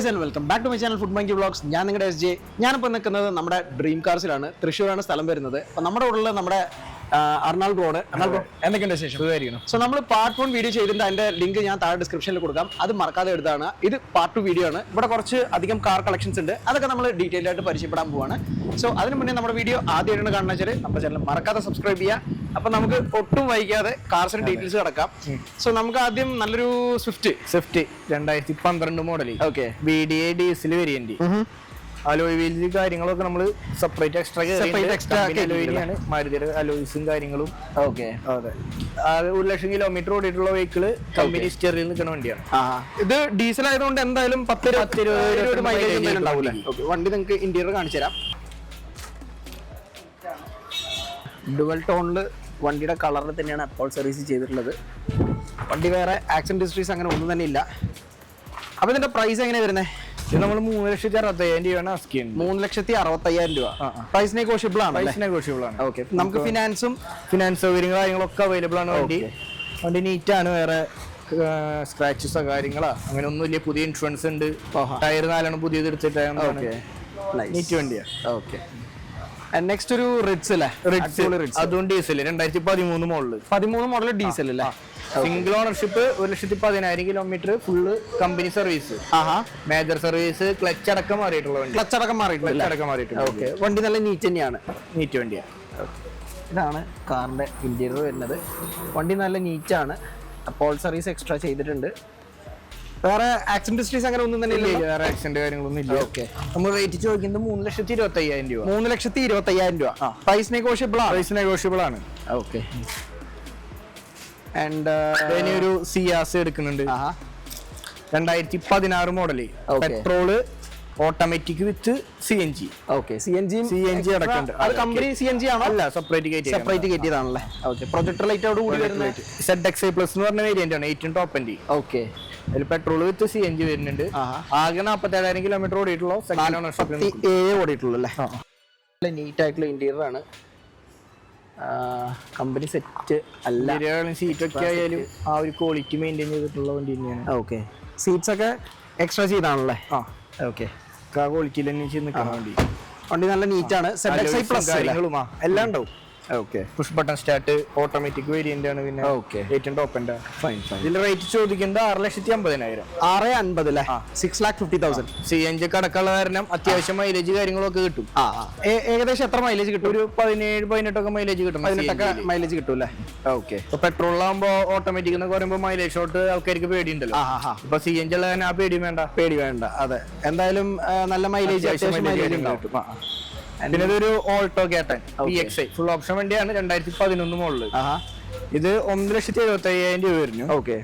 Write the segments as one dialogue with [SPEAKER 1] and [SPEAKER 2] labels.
[SPEAKER 1] Guys and welcome back to my channel food monkey vlogs ഞാൻ നിങ്ങളുടെ S J ഞാനിപ്പോൾ നിൽക്കുന്നത് നമ്മുടെ ഡ്രീം കാർസിലാണ് തൃശ്ശൂരാണ് സ്ഥലം വരുന്നത്. അപ്പോൾ നമ്മുടെ ഉള്ള നമ്മുടെ അർണാൾ റോഡ് അർണാൾ ബ്രോ എന്തൊക്കെയുണ്ട് ശേഷം സോ നമ്മൾ പാർട്ട് വൺ വീഡിയോ ചെയ്തിട്ടുണ്ട്. അതിന്റെ ലിങ്ക് ഞാൻ താഴെ ഡിസ്ക്രിപ്ഷനിൽ കൊടുക്കാം. അത് മറക്കാതെ എടുത്താണ്. ഇത് പാർട്ട് ടു വീഡിയോ ആണ്. ഇവിടെ കുറച്ച് അധികം കാർ കളക്ഷൻസ് ഉണ്ട്. അതൊക്കെ നമ്മൾ ഡീറ്റെയിൽ ആയിട്ട് പരിചയപ്പെടാൻ പോവാണ്. സോ അതിന് മുന്നേ നമ്മുടെ വീഡിയോ ആദ്യമായിട്ടാണ് കാണുന്ന വെച്ചാൽ നമ്മുടെ ചാനൽ മറക്കാതെ സബ്സ്ക്രൈബ് ചെയ്യുക അപ്പൊ നമുക്ക് ഒട്ടും വൈകാതെ കാർസിന്റെ ഡീറ്റെയിൽസ് കിടക്കാം. സോ നമുക്ക് ആദ്യം നല്ലൊരു സ്വിഫ്റ്റ്
[SPEAKER 2] സ്വിഫ്റ്റ് രണ്ടായിരത്തി പന്ത്രണ്ട് model
[SPEAKER 1] okay
[SPEAKER 2] B D A diesel variant alloy wheels കാര്യങ്ങളൊക്കെ നമ്മൾ സെപ്പറേറ്റ് എക്സ്ട്രാ
[SPEAKER 1] Separate extra
[SPEAKER 2] ആണ് മാരുതിയുടെ അലോയ്സും കാര്യങ്ങളും.
[SPEAKER 1] ഓക്കെ
[SPEAKER 2] അതെ. ഒരു ലക്ഷം കിലോമീറ്റർ ഓടിയിട്ടുള്ള വെഹിക്കിൾ കമ്പനി സ്റ്റെറിൽ നിൽക്കുന്ന വണ്ടിയാണ്.
[SPEAKER 1] ഇത് ഡീസൽ ആയതുകൊണ്ട് എന്തായാലും പത്ത്
[SPEAKER 2] പത്ത് ഇരുപത്
[SPEAKER 1] മൈലേജ് ഉണ്ടാവില്ല
[SPEAKER 2] ഉണ്ടാവും.
[SPEAKER 1] വണ്ടി നിങ്ങൾക്ക് ഇന്റീരിയർ കാണിച്ചു തരാം. ഡുവൽ ടോണിൽ വണ്ടിയുടെ കളറിൽ തന്നെയാണ് അപ്പോൾ സർവീസ് ചെയ്തിട്ടുള്ളത്. വണ്ടി വേറെ ആക്സിഡന്റ് ഹിസ്റ്ററീസ് അങ്ങനെ ഒന്നും തന്നെ ഇല്ല. അപ്പോൾ ഇതിന്റെ പ്രൈസ് എങ്ങനെയാണ് വരുന്നത്
[SPEAKER 2] നമ്മൾ മൂന്ന് ലക്ഷത്തി അറുപത്തയ്യായിരം രൂപയാണ് ചെയ്യുന്നത്.
[SPEAKER 1] മൂന്ന് ലക്ഷത്തി അറുപത്തയ്യായിരം രൂപ. പ്രൈസ് നെഗോഷ്യബിൾ ആണ്
[SPEAKER 2] പ്രൈസ് നെഗോഷ്യബിൾ ആണ്.
[SPEAKER 1] ഓക്കെ നമുക്ക് ഫിനാൻസും
[SPEAKER 2] ഫിനാൻസ് സൗകര്യങ്ങൾ കാര്യങ്ങളൊക്കെ അവൈലബിൾ ആണ് വണ്ടി. വണ്ടി നീറ്റ് ആണ്. വേറെ സ്ക്രാച്ചസോ കാര്യങ്ങളോ. അങ്ങനെ ഒന്നുമില്ല പുതിയ ഇൻഷുറൻസ് ഉണ്ട്. ടയർ നാലാണ് പുതിയത് എടുത്തിട്ടാണ് നീറ്റ് വണ്ടിയാണ്
[SPEAKER 1] ഓക്കെ നെക്സ്റ്റ് ഒരു റിഡ്സ് അല്ലേ റിഡ്സ്
[SPEAKER 2] അതും ഡീസൽ രണ്ടായിരത്തി പതിമൂന്ന് മോളിൽ
[SPEAKER 1] പതിമൂന്ന് മോഡൽ ഡീസൽ അല്ലേ
[SPEAKER 2] സിംഗിൾ ഓണർഷിപ്പ് ഒരു ലക്ഷത്തി പതിനായിരം kilometre full company service major service clutch അടക്കം മാറിയിട്ടുള്ള വണ്ടി.
[SPEAKER 1] ക്ലച്ച് അടക്കം മാറിയിട്ടില്ല
[SPEAKER 2] അടക്കം മാറിയിട്ടുണ്ട്.
[SPEAKER 1] ഓക്കെ വണ്ടി നല്ല നീറ്റ് തന്നെയാണ്.
[SPEAKER 2] നീറ്റ് വണ്ടിയാണ്
[SPEAKER 1] ഇതാണ് കാറിന്റെ ഇന്റീരിയർ വരുന്നത്. വണ്ടി നല്ല നീറ്റാണ് അപ്പോൾ സർവീസ് എക്സ്ട്രാ ചെയ്തിട്ടുണ്ട്. വേറെ ആക്സിഡന്റ് ഹിസ്റ്ററീസ് അങ്ങനെ ഒന്നും തന്നെ
[SPEAKER 2] ഇല്ല, വേറെ ആക്സിഡന്റ് കാര്യങ്ങളൊന്നും ഇല്ല.
[SPEAKER 1] ഓക്കെ
[SPEAKER 2] നമ്മൾ റേറ്റ് ചോദിക്കുന്നത് മൂന്ന് ലക്ഷത്തി ഇരുപത്തി അയ്യായിരം രൂപ.
[SPEAKER 1] മൂന്ന് ലക്ഷത്തി ഇരുപത്തി അയ്യായിരം രൂപ. പ്രൈസ് നെഗോഷ്യബിൾ ആണ്.
[SPEAKER 2] പ്രൈസ് നെഗോഷ്യബിൾ ആണ്.
[SPEAKER 1] ഓക്കെ ആൻഡ്
[SPEAKER 2] ഇനി ഒരു സിയാസ് എടുക്കുന്നുണ്ട്. രണ്ടായിരത്തി പതിനാറ്
[SPEAKER 1] model.
[SPEAKER 2] Petrol automatic with C N G
[SPEAKER 1] okay C N G
[SPEAKER 2] CNG അടക്കമുണ്ട്.
[SPEAKER 1] അത് കമ്പനി സി എൻ ജി ആണോ?
[SPEAKER 2] അല്ല സെപ്പറേറ്റ് കയറ്റി
[SPEAKER 1] സെപ്പറേറ്റ് കയറ്റിയതാണല്ലേ ഓക്കെ പ്രൊജക്ടർ ലൈറ്റോട് കൂടി വരുന്നത്.
[SPEAKER 2] സെഡ് എക്സ് ഐ പ്ലസ് എന്ന് പറഞ്ഞ വേരിയന്റ് ആണ്. എയ്റ്റീൻ ടോപ്പ് എന്റെ
[SPEAKER 1] ഓക്കെ
[SPEAKER 2] അതിൽ petrol with C N G വരുന്നുണ്ട്. ആകെ നാൽപ്പത്തേഴായിരം കിലോമീറ്റർ ഓടിയിട്ടുള്ളൂ സെക്കൻഡ് ഓണർഷിപ്പ്
[SPEAKER 1] ഏഴ് ഓടിയിട്ടുള്ളൂ അല്ലേ? നീറ്റ് ആയിട്ടുള്ള ഇന്റീരിയർ ആണ്. കമ്പനി സെറ്റ് അല്ല.
[SPEAKER 2] സീറ്റ് ഒക്കെ ആയാലും ആ ഒരു ക്വാളിറ്റി മെയിന്റെയിൻ ചെയ്തിട്ടുള്ള വണ്ടി തന്നെയാണ്.
[SPEAKER 1] ഓക്കെ സീറ്റ്സ് ഒക്കെ എക്സ്ട്രാ ചെയ്താണല്ലേ
[SPEAKER 2] ആ.
[SPEAKER 1] ഓക്കെ
[SPEAKER 2] ആ ക്വാളിറ്റിയിൽ തന്നെ ചെയ്ത് നിൽക്കുന്ന വണ്ടി.
[SPEAKER 1] വണ്ടി നല്ല
[SPEAKER 2] നീറ്റാണ് ഉം
[SPEAKER 1] പ്ലസ്
[SPEAKER 2] എല്ലാം ഉണ്ടാവും.
[SPEAKER 1] Okay
[SPEAKER 2] push button start automatic variant ആണ് പിന്നെ
[SPEAKER 1] Okay.
[SPEAKER 2] ഏറ്റവും ടോപ്പ്
[SPEAKER 1] ഫൈൻ ഫൈൻ
[SPEAKER 2] ഇതിൽ റേറ്റ് ചോദിക്കുന്നത് ആറ് ലക്ഷത്തി അമ്പതിനായിരം.
[SPEAKER 1] ആറ് അൻപത് അല്ലേ six lakh fifty thousand
[SPEAKER 2] C N G കടക്കുള്ള കാരണം അത്യാവശ്യം മൈലേജ് കാര്യങ്ങളൊക്കെ കിട്ടും.
[SPEAKER 1] ഏകദേശം എത്ര മൈലേജ് കിട്ടും?
[SPEAKER 2] ഒരു പതിനേഴ് പതിനെട്ടൊക്കെ മൈലേജ് കിട്ടും.
[SPEAKER 1] പതിനെട്ടൊക്കെ മൈലേജ് കിട്ടും അല്ലേ ഓക്കെ
[SPEAKER 2] ഇപ്പൊ പെട്രോളിലാകുമ്പോ ഓട്ടോമാറ്റിക് എന്നൊക്കെ പറയുമ്പോൾ മൈലേജ് ഷോട്ട് ആൾക്കാർക്ക് പേടിയുണ്ടല്ലോ. ഇപ്പൊ സി എൻ ജി ഉള്ള ആ പേടി വേണ്ട.
[SPEAKER 1] പേടി വേണ്ട അതെ. എന്തായാലും നല്ല മൈലേജ് മൈലേജ്
[SPEAKER 2] കിട്ടും. പിന്നെ ഇതൊരു Alto K ten P X I full option വണ്ടിയാണ് രണ്ടായിരത്തി പതിനൊന്ന്
[SPEAKER 1] മോളിൽ
[SPEAKER 2] ഇത് ഒന്ന് ലക്ഷത്തി എഴുപത്തി അയ്യായിരം രൂപ വരുന്നു.
[SPEAKER 1] ഓക്കെ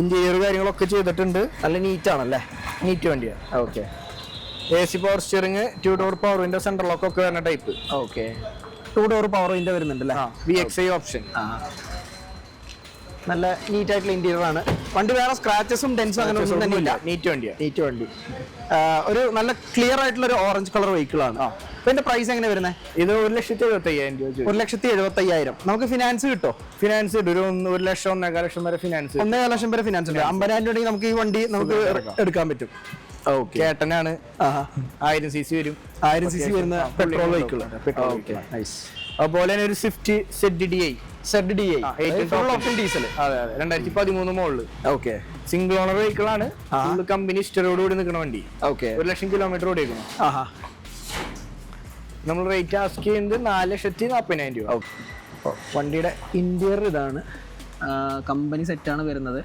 [SPEAKER 2] ഇന്റീരിയർ കാര്യങ്ങളൊക്കെ ചെയ്തിട്ടുണ്ട്.
[SPEAKER 1] നല്ല നീറ്റ് ആണല്ലേ?
[SPEAKER 2] നീറ്റ് വണ്ടിയാണ്
[SPEAKER 1] okay
[SPEAKER 2] A C power steering two door power window central lock ഒക്കെ വരുന്ന type
[SPEAKER 1] okay two door power window വരുന്നുണ്ട് അല്ലേ
[SPEAKER 2] വി എക്സ് ഐ ഓപ്ഷൻ
[SPEAKER 1] നല്ല നീറ്റ് ആയിട്ടുള്ള ഇന്റീരിയർ ആണ്. വണ്ടി വേറെ സ്ക്രാച്ചസും ഡെൻസും അങ്ങനെ ഒന്നും തന്നെ ഇല്ല
[SPEAKER 2] നീറ്റ് വണ്ടിയാണ്
[SPEAKER 1] നീറ്റ് വണ്ടി. ഒരു നല്ല ക്ലിയർ ആയിട്ടുള്ള ഒരു ഓറഞ്ച് കളർ വെഹിക്കിൾ ആണ് ഇതിന്റെ പ്രൈസ് എങ്ങനെ വരുന്നത്
[SPEAKER 2] ഇത് ഒരു ലക്ഷത്തി എഴുപത്തി അയ്യായിരം രൂപ
[SPEAKER 1] ഒരു ലക്ഷത്തി എഴുപത്തി അയ്യായിരം നമുക്ക് ഫിനാൻസ് കിട്ടോ?
[SPEAKER 2] ഫിനാൻസ് ഇടും ഒരു ഒന്ന് ഒരു ലക്ഷം ഒന്നേകാൽ ലക്ഷം വരെ ഫിനാൻസ്
[SPEAKER 1] ഒന്നേ ലക്ഷം വരെ ഫിനാൻസ് ഉണ്ട് അമ്പതിനായിരം രൂപ നമുക്ക് ഈ വണ്ടി നമുക്ക് എടുക്കാൻ പറ്റും. ാണ്
[SPEAKER 2] കേട്ടനാണ്. ആയിരം സി സി വരും.
[SPEAKER 1] ആയിരം സി സി വരുന്ന പെട്രോൾ വെഹിക്കിൾ
[SPEAKER 2] അതുപോലെ തന്നെ ഒരു Swift Z D I
[SPEAKER 1] Z D I full option diesel
[SPEAKER 2] അതെ അതെ. രണ്ടായിരത്തി പതിമൂന്ന് മോളിൽ.
[SPEAKER 1] ഓക്കെ
[SPEAKER 2] സിംഗിൾ ഓണർ വെഹിക്കിൾ ആണ്. കമ്പനി സ്റ്റെറോട് കൂടി നിൽക്കുന്ന വണ്ടി.
[SPEAKER 1] ഓക്കെ
[SPEAKER 2] ഒരു ലക്ഷം കിലോമീറ്റർ ഓടിക്കണം
[SPEAKER 1] ആഹാ.
[SPEAKER 2] നമ്മൾ റേറ്റ് ആസ്ക് ചെയ്യുന്നത് നാല് ലക്ഷത്തി നാൽപ്പതിനായിരം രൂപ.
[SPEAKER 1] വണ്ടിയുടെ ഇന്റീരിയർ ഇതാണ്. കമ്പനി സെറ്റാണ് വരുന്നത്.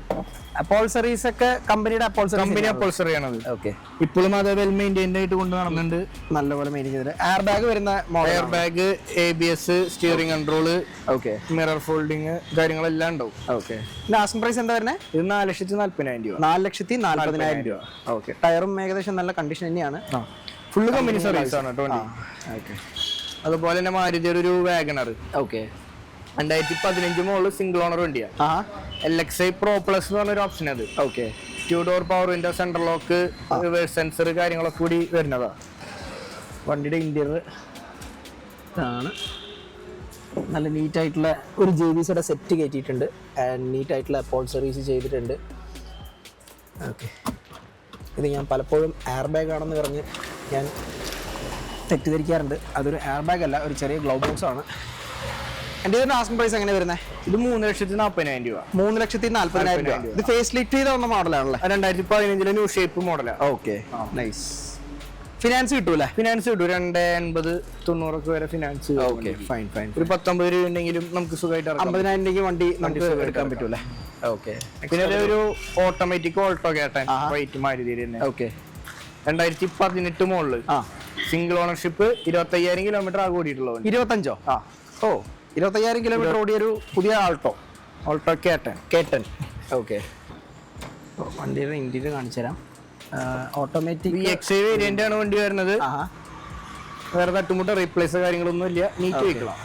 [SPEAKER 1] അപ്പോൾസറീസ് ഒക്കെ കമ്പനിയുടെ അപ്പോൾസറി
[SPEAKER 2] കമ്പനി അപ്പോൾസറി ആണത്.
[SPEAKER 1] ഓക്കെ
[SPEAKER 2] ഇപ്പോഴും അത് വെൽ മെയിന്റൈൻഡ് ആയിട്ട് കൊണ്ട് നടന്നുണ്ട്
[SPEAKER 1] നല്ലപോലെ മെയിൻ ചെയ്തിട്ട്. എയർ ബാഗ് വരുന്ന
[SPEAKER 2] air bag A B S steering control
[SPEAKER 1] okay
[SPEAKER 2] mirror folding കാര്യങ്ങളെല്ലാം ഉണ്ടാവും.
[SPEAKER 1] ഓക്കെ ലാസ്റ്റ് പ്രൈസ് എന്താ വരുന്നത്
[SPEAKER 2] ഇത് നാല് ലക്ഷത്തി നാല്പതിനായിരം രൂപ.
[SPEAKER 1] നാല് ലക്ഷത്തി നാല്പതിനായിരം രൂപ. ഓക്കെ ടയറും ഏകദേശം നല്ല കണ്ടീഷൻ തന്നെയാണ്.
[SPEAKER 2] ഫുള്ള് കമ്പനി സർവീസ് ആണ് കേട്ടോ
[SPEAKER 1] ഓക്കെ
[SPEAKER 2] അതുപോലെ തന്നെ മാരുതിയുടെ ഒരു വാഗണർ
[SPEAKER 1] ഓക്കെ
[SPEAKER 2] രണ്ടായിരത്തി പതിനഞ്ച് മുകളിൽ സിംഗിൾ ഓണർ വണ്ടിയാണ്
[SPEAKER 1] ആ
[SPEAKER 2] L X I pro plus എന്ന് പറഞ്ഞൊരു ഓപ്ഷൻ അത്.
[SPEAKER 1] Okay
[SPEAKER 2] two door power window central lock reverse sensor കാര്യങ്ങളൊക്കെ കൂടി വരുന്നതാ.
[SPEAKER 1] വണ്ടിയുടെ ഇന്റീരിയർ ഇതാണ്. നല്ല നീറ്റ് ആയിട്ടുള്ള ഒരു ജെ ബി സിയുടെ സെറ്റ് കയറ്റിയിട്ടുണ്ട് ആൻഡ് നീറ്റ് ആയിട്ടുള്ള അപ്പോൾ സർവീസ് ചെയ്തിട്ടുണ്ട്. ഓക്കെ ഇത് ഞാൻ പലപ്പോഴും എയർ ബാഗ് ആണെന്ന് പറഞ്ഞ് ഞാൻ തെറ്റിദ്ധരിക്കാറുണ്ട്. അതൊരു എയർ ബാഗ് അല്ല ഒരു ചെറിയ ഗ്ലൗ ബോക്സ് ആണ്. എന്റെ ഇതിന്റെ ആസ്കിംഗ് പ്രൈസ് എങ്ങനെ വരുന്നത്
[SPEAKER 2] ഇത് മൂന്ന് ലക്ഷത്തി നാൽപ്പതിനായിരം രൂപ.
[SPEAKER 1] മൂന്ന് ലക്ഷത്തി നാല്പതിനായിരം രൂപ. ഇത് ഫേസ് ലിഫ്റ്റ് ചെയ്ത വന്ന മോഡലാണല്ലേ
[SPEAKER 2] രണ്ടായിരത്തി പതിനഞ്ചിലെ ന്യൂ ഷേപ്പ് മോഡലാണ്
[SPEAKER 1] ഓക്കെ നൈസ് ഫിനാൻസ് കിട്ടൂലേ?
[SPEAKER 2] ഫിനാൻസ് കിട്ടും. രണ്ട് എൺപത് തൊണ്ണൂറൊക്കെ വരെ ഫിനാൻസ്
[SPEAKER 1] ഓക്കെ ഫൈൻ ഫൈൻ
[SPEAKER 2] ഒരു പത്തൊമ്പത് രൂപ ഉണ്ടെങ്കിലും നമുക്ക് സുഖമായിട്ട്
[SPEAKER 1] അമ്പതിനായിരം രൂപയ്ക്ക് വണ്ടി നമുക്ക് എടുക്കാൻ പറ്റൂലേ? ഓക്കെ
[SPEAKER 2] പിന്നെ ഒരു automatic Alto K ten. White Maruti തന്നെ.
[SPEAKER 1] ഓക്കെ
[SPEAKER 2] രണ്ടായിരത്തി പതിനെട്ട് മോളിൽ
[SPEAKER 1] ആ.
[SPEAKER 2] സിംഗിൾ ഓണർഷിപ്പ് ഇരുപത്തയ്യായിരം കിലോമീറ്റർ ആകെ ഓടിയിട്ടുള്ള വണ്ടി.
[SPEAKER 1] ഇരുപത്തഞ്ചോ?
[SPEAKER 2] ആ.
[SPEAKER 1] ഓ ഇരുപത്തയ്യായിരം കിലോമീറ്റർ ഓടിയൊരു പുതിയ ആൾട്ടോ
[SPEAKER 2] ഓൾട്ടോ കേട്ടൻ
[SPEAKER 1] കേട്ടൻ ഓക്കെ വണ്ടിയുടെ ഇന്റീരിയർ കാണിച്ചു തരാം. ഓട്ടോമാറ്റിക്
[SPEAKER 2] എക്സ് വേരിയന്റ് ആണ് വണ്ടി വരുന്നത്. വേറെ തട്ടുമുട്ട റീപ്ലേസ് കാര്യങ്ങളൊന്നും ഇല്ല. നീറ്റ്. വെക്കണം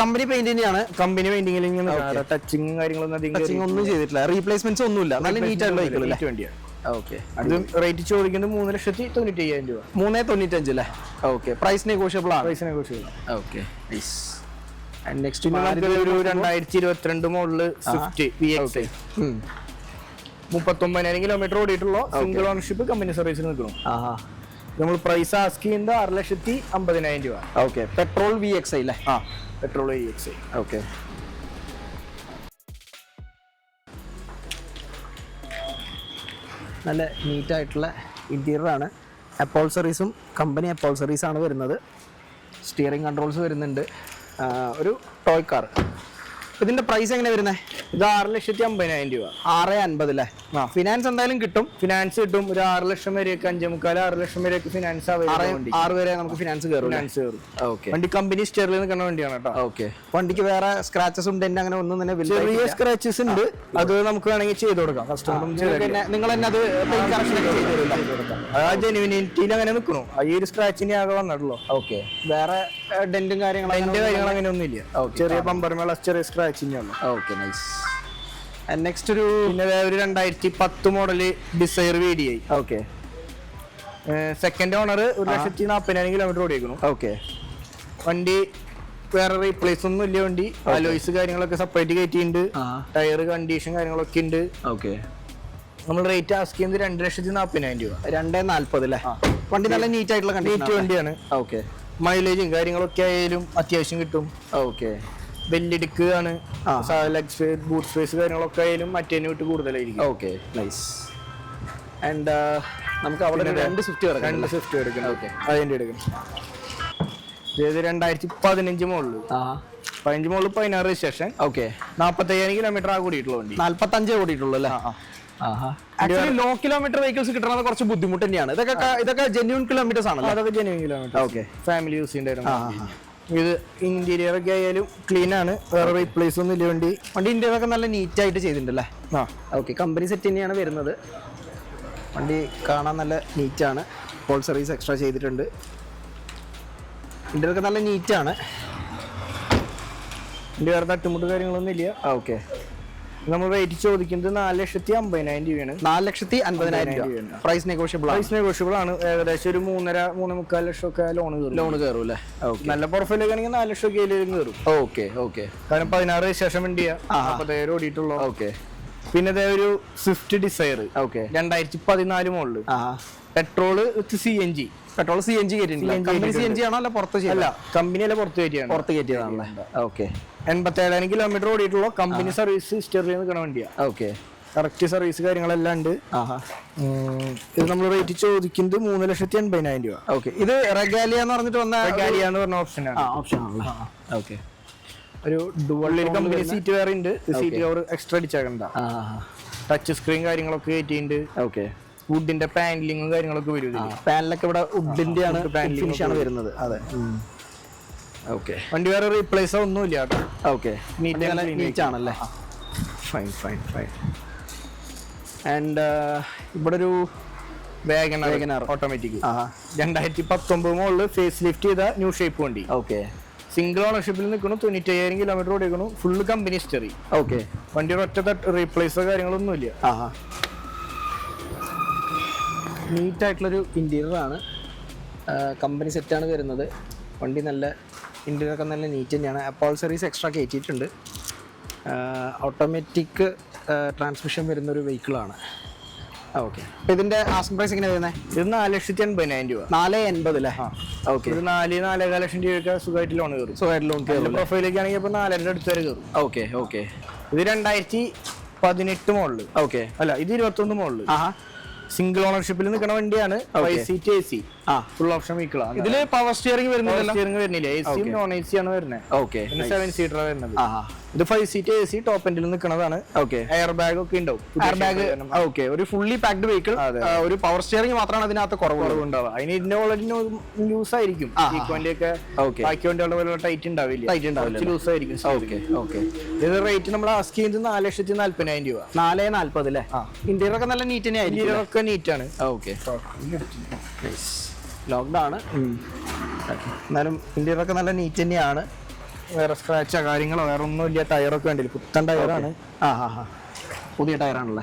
[SPEAKER 1] കമ്പനി പെയിന്റ് തന്നെയാണ്
[SPEAKER 2] കമ്പനി പെയിന്റിംഗിൽ ടച്ചിങ്ങും കാര്യങ്ങളൊന്നും
[SPEAKER 1] ടച്ചിങ് ഒന്നും ചെയ്തിട്ടില്ല. റീപ്ലേസ്മെന്റ്സ് ഒന്നുമില്ല. നല്ല നീറ്റ് ആയിട്ടുള്ള
[SPEAKER 2] വണ്ടിയാണ് റേറ്റ് ചോദിക്കുന്നത് മൂന്ന് ലക്ഷത്തി തൊണ്ണൂറ്റി അയ്യായിരം രൂപ.
[SPEAKER 1] മൂന്നേ തൊണ്ണൂറ്റഞ്ച് അല്ലേ ഓക്കെ പ്രൈസ് നെഗോഷ്യബിൾ ആണ്
[SPEAKER 2] പ്രൈസ് നെഗോഷ്യബിൾ
[SPEAKER 1] ഓക്കെ നെക്സ്റ്റ്
[SPEAKER 2] ഒരു രണ്ടായിരത്തി ഇരുപത്തിരണ്ട് മോഡൽ സ്വിഫ്റ്റ് വി എക്സ് മുപ്പത്തൊമ്പതിനായിരം കിലോമീറ്റർ ഓടിയിട്ടുള്ള സിംഗിൾ ഓണർഷിപ്പ് കമ്പനി സർവീസിൽ നിൽക്കണം നമ്മൾ പ്രൈസ് ആസ്ക് ചെയ്യുന്നത് ആറ് ലക്ഷത്തി അമ്പതിനായിരം രൂപ.
[SPEAKER 1] Okay petrol V X I അല്ലേ
[SPEAKER 2] ആ പെട്രോൾ വി എക്സ്
[SPEAKER 1] ഓക്കെ നല്ല നീറ്റായിട്ടുള്ള ഇന്റീരിയറാണ് അപ്പോൾസറീസും കമ്പനി അപ്പോൾസറീസ് ആണ് വരുന്നത്. സ്റ്റിയറിംഗ് കൺട്രോൾസ് വരുന്നുണ്ട്. ഒരു ടോയ് കാർ ഇതിന്റെ പ്രൈസ് എങ്ങനെ വരുന്നത്
[SPEAKER 2] ഇത് ആറ് ലക്ഷത്തി അമ്പതിനായിരം രൂപ.
[SPEAKER 1] ആറ് അൻപത് അല്ലേ. ഫിനാൻസ് എന്തായാലും കിട്ടും.
[SPEAKER 2] ഫിനാൻസ് കിട്ടും. ഒരു ആറ് ലക്ഷം വരെയൊക്കെ അഞ്ചേ മുക്കാൽ ആറ് ലക്ഷം വരെയൊക്കെ ഫിനാൻസ്
[SPEAKER 1] ആറ് വരെ നമുക്ക് ഫിനാൻസ് കയറും
[SPEAKER 2] ഫിനാൻസ് കയറും.
[SPEAKER 1] ഓക്കെ
[SPEAKER 2] വണ്ടി കമ്പനി സ്റ്റെറിൽ നിൽക്കുന്ന വണ്ടിയാണ് കേട്ടോ.
[SPEAKER 1] ഓക്കെ വണ്ടിക്ക് വേറെ സ്ക്രാച്ചസ് ഉണ്ട് എന്നെ അങ്ങനെ ഒന്നും തന്നെ
[SPEAKER 2] ചെറിയ സ്ക്രാച്ചസ് ഉണ്ട്. അത് നമുക്ക് വേണമെങ്കിൽ ചെയ്ത് കൊടുക്കാം. കസ്റ്റമർ
[SPEAKER 1] നിങ്ങൾ തന്നെ അത്
[SPEAKER 2] ജെനുവിനിറ്റിയിൽ അങ്ങനെ നിൽക്കണു ഈ ഒരു സ്ക്രാച്ചിന് ആകെ വന്നിട്ടുള്ളൂ.
[SPEAKER 1] ഓക്കെ വേറെ ഡെന്റും കാര്യങ്ങളും
[SPEAKER 2] അങ്ങനെ ഒന്നും
[SPEAKER 1] ഇല്ല.
[SPEAKER 2] ചെറിയ പമ്പർമേള ചെറിയ സ്ക്രാച്ചിങ് ഉള്ളു.
[SPEAKER 1] ഓക്കെ നൈസ് നെക്സ്റ്റ് ഒരു
[SPEAKER 2] പിന്നെ ഒരു രണ്ടായിരത്തി പത്ത് model Dzire V D I
[SPEAKER 1] okay
[SPEAKER 2] second owner ഒരു ലക്ഷത്തി നാൽപ്പതിനായിരം കിലോമീറ്റർ ഓടിയേക്കുന്നു.
[SPEAKER 1] ഓക്കെ
[SPEAKER 2] വണ്ടി വേറെ റീപ്ലേസ് ഒന്നും ഇല്ല വണ്ടി. അലോയ്സ് കാര്യങ്ങളൊക്കെ സെപ്പറേറ്റ് കയറ്റിയിട്ടുണ്ട് ടയർ കണ്ടീഷൻ കാര്യങ്ങളൊക്കെ ഉണ്ട്
[SPEAKER 1] ഓക്കെ
[SPEAKER 2] നമ്മൾ റേറ്റ് ആസ്ക് ചെയ്യുന്നത് രണ്ട് ലക്ഷത്തി നാൽപ്പതിനായിരം രൂപ.
[SPEAKER 1] രണ്ടേ നാല്പത് അല്ലേ വണ്ടി നല്ല നീറ്റ് ആയിട്ടുള്ള
[SPEAKER 2] നീറ്റ് വണ്ടിയാണ്.
[SPEAKER 1] ഓക്കെ
[SPEAKER 2] മൈലേജും കാര്യങ്ങളൊക്കെ ആയാലും അത്യാവശ്യം കിട്ടും.
[SPEAKER 1] ഓക്കെ
[SPEAKER 2] ബെല്ലിടുക്ക് ആണ്
[SPEAKER 1] ആ.
[SPEAKER 2] ലെഗ് സ്പേസ് ബൂട്ട് സ്പേസ് കാര്യങ്ങളൊക്കെ ആയാലും മറ്റേനെ വിട്ട് കൂടുതലായിരിക്കും.
[SPEAKER 1] ഓക്കെ നൈസ് ആൻഡ് നമുക്ക് അവിടെ രണ്ട് സ്വിഫ്റ്റ്
[SPEAKER 2] രണ്ട്
[SPEAKER 1] കിടക്കാം
[SPEAKER 2] സ്വിഫ്റ്റ് എടുക്കണം.
[SPEAKER 1] ഓക്കെ
[SPEAKER 2] അതിന്റെ എടുക്കണം. ഇത് രണ്ടായിരത്തി പതിനഞ്ച് മുകളിൽ
[SPEAKER 1] ആ.
[SPEAKER 2] പതിനഞ്ച് മുകളിൽ പതിനാറ് രജിസ്ട്രേഷൻ
[SPEAKER 1] ഓക്കെ
[SPEAKER 2] നാൽപ്പത്തയ്യായിരം കിലോമീറ്റർ ആ കൂടിയിട്ടുള്ള വണ്ടി.
[SPEAKER 1] നാൽപ്പത്തഞ്ചേ കൂടിയിട്ടുള്ളൂ അല്ലേ? ആക്ച്വലി ലോ കിലോമീറ്റർ വെഹിക്കിൾസ് കിട്ടണത് കുറച്ച് ബുദ്ധിമുട്ട് തന്നെയാണ്. ഇതൊക്കെ ഇതൊക്കെ ജെന്യൂൺ കിലോമീറ്റേഴ്സ് ആണല്ലോ?
[SPEAKER 2] അതൊക്കെ genuine kilometre
[SPEAKER 1] okay
[SPEAKER 2] family use
[SPEAKER 1] ആ,
[SPEAKER 2] ചെയ്യേണ്ടായിരുന്നു ഇത് ഇന്റീരിയർ ഒക്കെ ആയാലും ക്ലീൻ ആണ്. വേറെ റീപ്ലേസ് ഒന്നും ഇല്ല വണ്ടി.
[SPEAKER 1] വണ്ടി ഒക്കെ നല്ല നീറ്റ് ആയിട്ട് ചെയ്തിട്ടുണ്ടല്ലേ?
[SPEAKER 2] ആ.
[SPEAKER 1] ഓക്കെ കമ്പനി സെറ്റ് തന്നെയാണ് വരുന്നത്. വണ്ടി കാണാൻ നല്ല നീറ്റാണ് പോൾ സർവീസ് എക്സ്ട്രാ ചെയ്തിട്ടുണ്ട്. ഇന്റീരിയർ ഒക്കെ നല്ല നീറ്റാണ്
[SPEAKER 2] ആണ്. വേറെ തട്ടുമുട്ട് കാര്യങ്ങളൊന്നും ഇല്ല.
[SPEAKER 1] ഓക്കെ
[SPEAKER 2] നമ്മൾ റേറ്റ് ചോദിക്കുന്നത് നാല് ലക്ഷത്തി അമ്പതിനായിരം രൂപയാണ്.
[SPEAKER 1] നാല് ലക്ഷത്തി അമ്പതിനായിരം രൂപ പ്രൈസ് നെഗോഷ്യബിൾ
[SPEAKER 2] പ്രൈസ് നെഗോഷ്യബിൾ ആണ്. ഏകദേശം ഒരു മൂന്നര മൂന്ന് മുക്കാൽ ലക്ഷം ഒക്കെ ലോൺ കയറും.
[SPEAKER 1] ലോൺ കയറും അല്ലേ
[SPEAKER 2] നല്ല പ്രൊഫൈൽ ഒക്കെ ആണെങ്കിൽ നാല് ലക്ഷം ഒക്കെ കയറും.
[SPEAKER 1] ഓക്കെ ഓക്കെ
[SPEAKER 2] കാരണം പതിനാറ് ശേഷം വണ്ടിയാ. നാൽപ്പത്തേഴ് ഓടിയിട്ടുള്ളൂ.
[SPEAKER 1] ഓക്കെ
[SPEAKER 2] പിന്നെ അതേ ഒരു സ്വിഫ്റ്റ് ഡിസയർ
[SPEAKER 1] ഓക്കെ
[SPEAKER 2] രണ്ടായിരത്തി പതിനാല് മോളിൽ
[SPEAKER 1] ആ
[SPEAKER 2] petrol with C N G
[SPEAKER 1] petrol C N G കയറ്റി സി എൻ ജി ആണോ അല്ല പുറത്ത്
[SPEAKER 2] അല്ല കമ്പനി അല്ല പുറത്ത് കയറ്റിയാണ്
[SPEAKER 1] പുറത്ത് കയറ്റിയതാണല്ലേ ഓക്കെ
[SPEAKER 2] എൺപത്തേഴായിരം കിലോമീറ്റർ ഓടിയിട്ടുള്ള. കമ്പനി സർവീസ് ഹിസ്റ്ററിയിൽ നിൽക്കുന്ന വണ്ടിയാ.
[SPEAKER 1] ഓക്കെ
[SPEAKER 2] കറക്റ്റ് സർവീസ് കാര്യങ്ങളെല്ലാം ഉണ്ട്. ഇത് നമ്മൾ റേറ്റ് ചോദിക്കുന്നത് മൂന്ന് ലക്ഷത്തി എൺപതിനായിരം രൂപ.
[SPEAKER 1] ഓക്കെ ഇത് റെഗാലിയ എന്ന് പറഞ്ഞിട്ട് വന്ന
[SPEAKER 2] റെഗാലിയ എന്ന് പറഞ്ഞ
[SPEAKER 1] ഓപ്ഷൻ ഓപ്ഷൻ ആണല്ലേ? ഓക്കെ ഒരു
[SPEAKER 2] ഉള്ളിൽ കമ്പനി സീറ്റ് വേറെ ഉണ്ട്. സീറ്റ് കവർ എക്സ്ട്രാ അടിച്ചാക്കണ്ട. ടച്ച് സ്ക്രീൻ കാര്യങ്ങളൊക്കെ കയറ്റിയിട്ടുണ്ട്
[SPEAKER 1] ഓക്കെ
[SPEAKER 2] വുഡിന്റെ പാനലിങ്ങും കാര്യങ്ങളൊക്കെ വരും
[SPEAKER 1] പാനലൊക്കെ ഇവിടെ വുഡിന്റെ ആണ് ഫിനിഷ് ആണ് വരുന്നത്. അതെ. ഓക്കെ
[SPEAKER 2] വണ്ടി വേറെ റീപ്ലേസ് ഒന്നുമില്ല
[SPEAKER 1] ഓക്കെ നീറ്റ് ആണല്ലേ? ഫൈൻ ഫൈൻ ഫൈൻ ആൻഡ് ഇവിടെ ഒരു
[SPEAKER 2] വാഗൺ
[SPEAKER 1] വേഗനാർ
[SPEAKER 2] ഓട്ടോമാറ്റിക് രണ്ടായിരത്തി പത്തൊമ്പത് മുകളിൽ ഫേസ് ലിഫ്റ്റ് ചെയ്ത ന്യൂ ഷേപ്പ് വണ്ടി.
[SPEAKER 1] ഓക്കെ
[SPEAKER 2] സിംഗിൾ ഓണർഷിപ്പിൽ നിൽക്കണം തൊണ്ണൂറ്റി അയ്യായിരം കിലോമീറ്റർ ഓടിക്കണു ഫുള്ള് കമ്പനി ഹിസ്റ്ററി
[SPEAKER 1] ഓക്കെ
[SPEAKER 2] വണ്ടിയുടെ ഒറ്റ റീപ്ലേസോ കാര്യങ്ങളൊന്നും
[SPEAKER 1] ഇല്ല. നീറ്റ് ആയിട്ടുള്ളൊരു ഇന്റീരിയർ ആണ്. കമ്പനി സെറ്റാണ് വരുന്നത്. വണ്ടി നല്ല ഇന്റീരിയർ ഒക്കെ നല്ല നീറ്റ് തന്നെയാണ്. അപ്പോൾ സർവീസ് എക്സ്ട്രാ കയറ്റിയിട്ടുണ്ട് ഓട്ടോമാറ്റിക് ട്രാൻസ്മിഷൻ വരുന്നൊരു വെഹിക്കിളാണ് ഓക്കെ. ഇതിന്റെ ആസ്കിംഗ് പ്രൈസ് എങ്ങനെ വരുന്നത്
[SPEAKER 2] ഇത് നാല് ലക്ഷത്തി എൺപതിനായിരം രൂപ.
[SPEAKER 1] നാല് എൺപത് അല്ലേ? ഓക്കെ.
[SPEAKER 2] നാല് നാലേകാൽ ലക്ഷം രൂപയൊക്കെ സുഖമായിട്ട് ലോൺ കയറും.
[SPEAKER 1] സുഖമായിട്ട് ലോൺ
[SPEAKER 2] കയറും പ്രൊഫൈലേക്ക് ആണെങ്കിൽ ഇപ്പൊ നാലര അടുത്ത് വരെ കയറും.
[SPEAKER 1] Okay okay.
[SPEAKER 2] ഇത് രണ്ടായിരത്തി പതിനെട്ട് മോളിൽ
[SPEAKER 1] ഓക്കെ.
[SPEAKER 2] അല്ല ഇത് ഇരുപത്തൊന്ന്
[SPEAKER 1] മോളിൽ
[SPEAKER 2] സിംഗിൾ ഓണർഷിപ്പിൽ നിൽക്കുന്ന വണ്ടിയാണ് C seat A C full option vehicle
[SPEAKER 1] ഇതിൽ പവർ സ്റ്റിയറിംഗ് വരുന്നില്ല.
[SPEAKER 2] സ്റ്റിയറിംഗ് വരുന്നില്ല എ സിയും നോൺ എ സി ആണ് വരുന്നത്
[SPEAKER 1] ഓക്കെ
[SPEAKER 2] സെവൻ സീറ്റർ വരുന്നത്. ഇത് five seat A C top എൻഡിൽ നിൽക്കുന്നതാണ്
[SPEAKER 1] ഓക്കെ
[SPEAKER 2] എയർ ബാഗ് ഒക്കെ ഉണ്ടാവും.
[SPEAKER 1] എയർ ബാഗ് ഓക്കെ ഒരു ഫുള്ളി പാക്ഡ് വെഹിക്കിൾ ഒരു പവർ സ്റ്റിയറിംഗ് മാത്രമാണ് അതിനകത്ത് കുറവുള്ളത്.
[SPEAKER 2] ഉണ്ടാവുക. അതിന് ഇതിന്റെ ഓൾറെഡി ലൂസ് ആയിരിക്കും. ഒക്കെ. ബാക്കി വണ്ടികളുടെ പോലെ ടൈറ്റ് ഉണ്ടാവില്ല.
[SPEAKER 1] ടൈറ്റ് ഉണ്ടാവില്ല.
[SPEAKER 2] ലൂസ് ആയിരിക്കും
[SPEAKER 1] ഓക്കെ ഓക്കെ
[SPEAKER 2] ഇത് റേറ്റ് നമ്മൾ ആസ്ക് ചെയ്യുന്നത് നാല് ലക്ഷത്തി നാല്പതിനായിരം രൂപ.
[SPEAKER 1] നാല് നാല്പത് അല്ലേ. ഇന്റീരിയർ ഒക്കെ നല്ല നീറ്റ് തന്നെ ആയിരിക്കും
[SPEAKER 2] ഇതിലൊക്കെ നീറ്റ് ആണ്.
[SPEAKER 1] ഓക്കെ ആണ് എന്നാലും ഇന്ത്യയിലൊക്കെ നല്ല നീറ്റ് തന്നെയാണ്.
[SPEAKER 2] വേറെ സ്ക്രാച്ചോ കാര്യങ്ങളോ വേറെ ഒന്നും ഇല്ല. ടയറൊക്കെ വേണ്ടി പുത്തൻ ടയറാണ്
[SPEAKER 1] ആ ഹാ ഹാ പുതിയ ടയറാണല്ലേ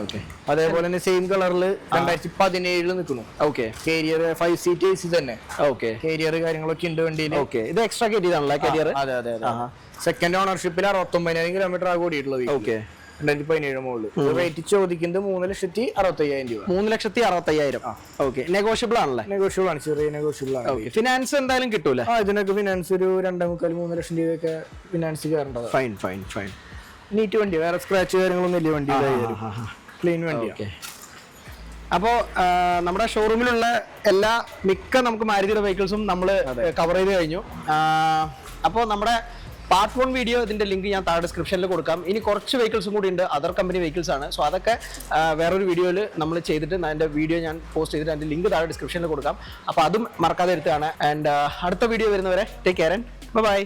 [SPEAKER 1] ഓക്കെ
[SPEAKER 2] അതേപോലെ തന്നെ സെയിം കളറിൽ രണ്ടായിരത്തി പതിനേഴിൽ നിൽക്കുന്നു.
[SPEAKER 1] Okay
[SPEAKER 2] carrier five seat A C തന്നെ.
[SPEAKER 1] ഓക്കെ
[SPEAKER 2] കേരിയർ കാര്യങ്ങളൊക്കെ ഉണ്ട് വണ്ടിയിൽ
[SPEAKER 1] ഓക്കെ ഇത് എക്സ്ട്രാ കയറ്റിയതാണല്ലേ കരിയർ
[SPEAKER 2] അതെ അതെ അതെ. സെക്കൻഡ് ഓണർഷിപ്പിൽ അറുപത്തൊമ്പതിനായിരം കിലോമീറ്റർ ആകെ ഓടിയിട്ടുള്ളത്
[SPEAKER 1] ഓക്കെ
[SPEAKER 2] രണ്ടായിരത്തി പതിനേഴ് മുകളിൽ റേറ്റ് ചോദിക്കുന്നത് മൂന്ന് ലക്ഷത്തി അറുപത്തയ്യായിരം രൂപ.
[SPEAKER 1] മൂന്ന് ലക്ഷത്തി അറുപത്തയ്യായിരം. ഓക്കെ നെഗോഷ്യബിൾ ആണല്ലേ?
[SPEAKER 2] നെഗോഷ്യബിൾ ആണ്. ചെറിയ നെഗോഷ്യബിൾ ആണ്.
[SPEAKER 1] ഫിനാൻസ് എന്തായാലും കിട്ടൂല?
[SPEAKER 2] ആ ഇതിനൊക്കെ ഫിനാൻസ് ഒരു രണ്ടേ മുക്കാൽ മൂന്ന് ലക്ഷം രൂപയൊക്കെ ഫിനാൻസ് കയറേണ്ടത്
[SPEAKER 1] ഫൈൻ ഫൈൻ ഫൈൻ
[SPEAKER 2] നീറ്റ് വണ്ടി. വേറെ സ്ക്രാച്ച് കാര്യങ്ങളൊന്നും ഇല്ല വണ്ടി ക്ലീൻ വണ്ടി
[SPEAKER 1] ഓക്കെ അപ്പോൾ നമ്മുടെ ഷോറൂമിലുള്ള എല്ലാ മിക്ക നമുക്ക് മാരുതിയുടെ വെഹിക്കിൾസും നമ്മൾ കവർ ചെയ്ത് കഴിഞ്ഞു. അപ്പോൾ നമ്മുടെ പാർട്ട് വൺ വീഡിയോ ഇതിന്റെ ലിങ്ക് ഞാൻ താഴെ ഡിസ്ക്രിപ്ഷനിൽ കൊടുക്കാം. ഇനി കുറച്ച് വെഹിക്കിൾസും കൂടി ഉണ്ട്. അതർ കമ്പനി വെഹിക്കിൾസ് ആണ്. സോ അതൊക്കെ വേറൊരു വീഡിയോയിൽ നമ്മൾ ചെയ്തിട്ട് അതിന്റെ വീഡിയോ ഞാൻ പോസ്റ്റ് ചെയ്തിട്ട് അതിന്റെ ലിങ്ക് താഴെ ഡിസ്ക്രിപ്ഷനിൽ കൊടുക്കാം. അപ്പോൾ അതും മറക്കാതെ എടുത്താണ് ആൻഡ് അടുത്ത വീഡിയോ വരുന്നവരെ ടേക്ക് കെയർ ആൻഡ് ബൈ